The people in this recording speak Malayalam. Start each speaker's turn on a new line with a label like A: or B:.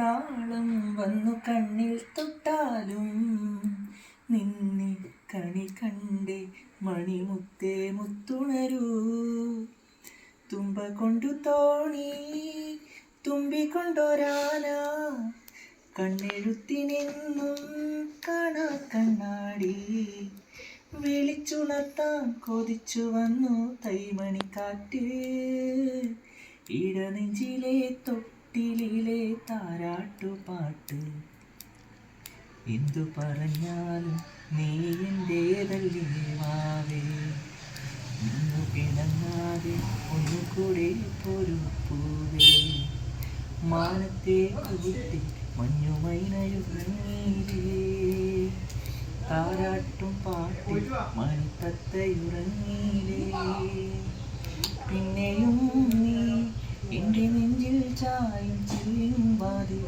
A: നാളം വന്നു കണ്ണിൽ തൊട്ടാലും നിന്നെ കണി കണ്ടേ മണിമുത്തേ മുത്തുണരൂ. തുമ്പ കൊണ്ടു തോണി തുമ്പിക്കൊണ്ടൊരാന കണ്ണെഴുത്തിനെന്നും കാണാ കണ്ണാടി. വിളിച്ചുണർത്താൻ കൊതിച്ചു വന്നു തൈമണിക്കാറ്റ്. ഇടനെഞ്ചിലെ തൊട്ടിലിലെ താരാട്ടുപാട്ട്. എന്തു പറഞ്ഞാലും നീ എന്റേതല്ലേ വാവേ. ഇന്നു പിണങ്ങാതെ ഒന്നു കൂടെ പൊരുപ്പൂവേ. മാനത്തെ കുട്ടി മഞ്ഞുമൈനയുറങ്ങീരേ താരാട്ടും പാട്ടിൽ മണിത്തത്തയുറങ്ങീരേ പിന്നെയും നീ എന്റെ ചായും ചെയ്യും വാതിൽ